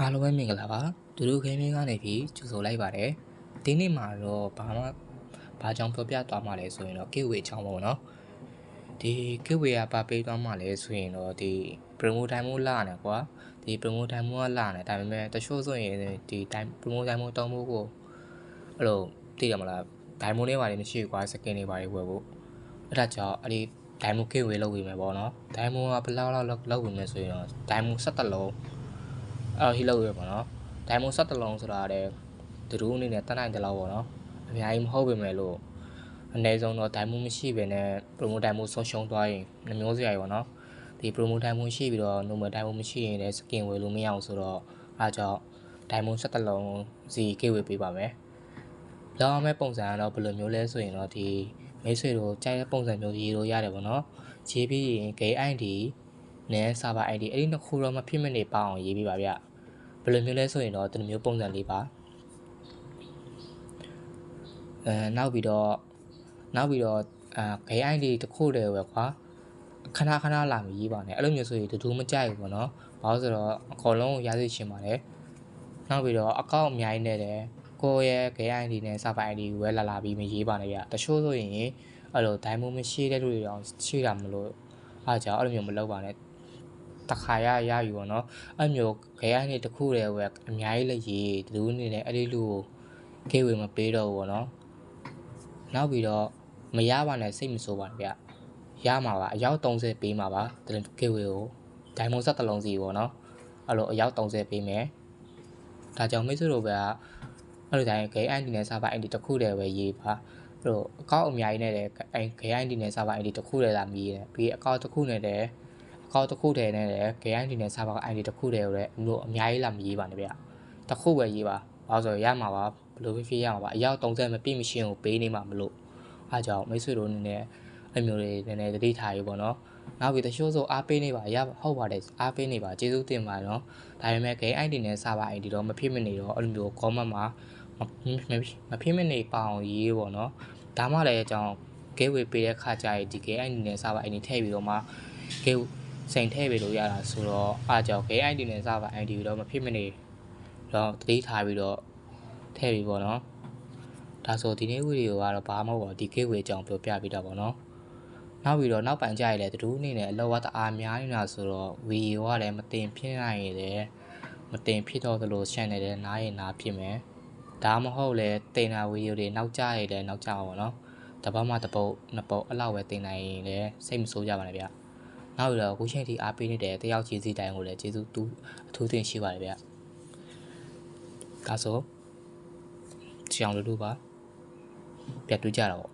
အားလုံးပဲမင်္ဂလာပါဒူဒူခင်းမင်းကနေပြီးကြိုဆိုလိုက်ပါတယ်ဒီနေ့မှာတော့ဘာမှဘာကြောင့်ပြောပြသွားမှာလဲဆိုရင်တော့ကေဝေအကြောင်းပေါ့နော်ဒီကေဝေကဘာပေးသွားမှာလဲဆိုရင်တော့ဒီ promo time မို့လာနေကွာဒီ promo time မို့ကလာနေဒါပေမဲ့တချို့ဆိုရင်ဒီ time promo time မို့တောင်းဖို့ကိုအဲ့လိုသိရမလား diamond တွေပါတယ်မရှိဘူးကွာ skin တွေပါတယ်ဝယ်ဖို့အဲ့ဒါကြောင့်အဲ့ဒီ diamond ကေဝေလောက်ဝေမယ်ပေါ့နော် diamond ကဘယ်လောက်လောက်လောက်ဝေမယ်ဆိုရင်တော့ diamond 17လုံး အဲ့ဟီလောက်ရပါတော့ဒိုင်မွန်ဆက်တလုံးဆိုတာတဲ့သူတို့အနေနဲ့တတ်နိုင်တယ်လို့ပေါ့နော်အများကြီးမဟုတ်ပေမဲ့လို့အနည်းဆုံးတော့ဒိုင်မွန်မရှိပဲနဲ့ promo ဒိုင်မွန်ဆုံးရှုံးသွားရင်နှမျိုးစရာကြီးပေါ့နော်ဒီ promo ဒိုင်မွန်ရှိပြီးတော့ normal ဒိုင်မွန်မရှိရင်လည်း skin ဝယ်လို့မရအောင်ဆိုတော့အားကြောင့်ဒိုင်မွန်ဆက်တလုံးစီကေဝယ်ပေးပါမယ်လောက်အောင်မဲ့ပုံစံကတော့ဘယ်လိုမျိုးလဲဆိုရင်တော့ဒီမိတ်ဆွေတို့ကြိုက်တဲ့ပုံစံမျိုးရေးလို့ရတယ်ပေါ့နော်ရေးပြီးရင် gay ID နဲ့ server ID အဲ့ဒီနှစ်ခုတော့မဖြစ်မနေပါအောင်ရေးပေးပါဗျဘယ်လိုမျိုးလဲဆိုရင်တော့ဒီလိုမျိုးပုံစံလေးပါအဲနောက်ပြီးတော့နောက်ပြီးတော့အာ gay ID တစ်ခုတည်းပဲကွာခဏခဏလာမရေးပါနဲ့အဲ့လိုမျိုးဆိုရင်တူတူမကြိုက်ဘူးပေါ့နော်ဘာလို့ဆိုတော့အခေါ်လုံးကိုရသိချင်ပါတယ်နောက်ပြီးတော့အကောင့်အများကြီးနဲ့တယ်ကိုယ့်ရဲ့ gay ID နဲ့ server ID ကိုပဲလာလာပြီးမရေးပါနဲ့ဗျတချို့ဆိုရင်အဲ့လို diamond မရှိတဲ့လူတွေတောင်ရှိတာမလို့အားကြောင့်အဲ့လိုမျိုးမလုပ်ပါနဲ့ တခါရရယူပေါ့နော်အဲ့မျိုးဂရနေတခုတည်းပဲအများကြီးလည်းရေးဒီလိုနေနဲ့အဲ့ဒီလူကိုကေဝေမပေးတော့ဘူးပေါ့နော်နောက်ပြီးတော့မရပါနဲ့စိတ်မဆိုးပါနဲ့ဗျရမှာပါအယောက်30ပေးမှာပါဒီကေဝေကိုဒိုင်မွန်ဆက်တစ်လုံးစီပေါ့နော်အဲ့လိုအယောက်30ပေးမယ်ဒါကြောင့်မိတ်ဆွေတို့ပဲအဲ့လိုတိုင်း gay ID နဲ့ server ID တခုတည်းပဲရေးပါအဲ့လိုအကောင့်အများကြီးနဲ့လည်းအဲ gay ID နဲ့ server ID တခုတည်းသာမြည်တယ်ပြီးအကောင့်တစ်ခုနဲ့တည်း အကောင့်တစ်ခုတည်းနဲ့လည်း gay ID နဲ့ server ID တခုတည်းကိုလည်းတို့အများကြီးလာမရေးပါနဲ့ဗျတခုပဲရေးပါဘာလို့ဆိုရမှာပါဘယ်လိုဖြစ်ဖြစ်ရမှာပါအယောက်30မပြည့်မရှင်းကိုပေးနေမှာမလို့အားကြောင့်မိတ်ဆွေတို့အနေနဲ့အဲ့မျိုးတွေနည်းနည်းသတိထားရေးပေါ့နော်နောက်ပြီးတချို့ဆိုအားပေးနေပါရဟုတ်ပါတယ်အားပေးနေပါကျေးဇူးတင်ပါနော်ဒါပေမဲ့ game ID နဲ့ server ID တော့မဖြစ်မနေတော့အဲ့လိုမျိုး comment မှာမဖြစ်မနေပအောင်ရေးပေါ့နော်ဒါမှလည်းအကြောင်း gateway ပေးတဲ့ခါကျရင်ဒီ game ID နဲ့ server ID ထည့်ပြီးတော့မှ gateway စိန်ထည့်ပေးလို့ရတာဆိုတော့အားကြောင့် game ID နဲ့ server ID တော့မဖြစ်မနေတော့တတိထားပြီးတော့ထည့်ပြီးပေါ့နော်ဒါဆိုဒီနေ့ဗီဒီယိုကတော့ဘာမှမဟုတ်ပါဘူးဒီ gateway အကြောင်းပြောပြပေးတာပေါ့နော်နောက်ပြီးတော့နောက်ပန်ကြရလေတူအနေနဲ့အလောဝတအားများနေတာဆိုတော့ဗီဒီယိုကလည်းမတင်ဖြစ်နိုင်ရတဲ့မတင်ဖြစ်တော့သလို channel နဲ့နားရင်နားဖြစ်မယ်ဒါမှမဟုတ်လေတင်တာဗီဒီယိုတွေနောက်ကျရလေနောက်ကျပါဘောနော်တပတ်မှတပုတ်နှစ်ပုတ်အလောက်ပဲတင်နိုင်ရင်လည်းစိတ်မဆိုးကြပါနဲ့ဗျ နောက်ပြီးတော့အခုချိန်ထိအားပေးနေတဲ့တယောက်ချင်းစီတိုင်းကိုလည်းကျေးဇူးတူအထူးတင်ရှိပါတယ်ဗျဒါဆိုကြောင်လူလူပါပြတ်တူးကြတော့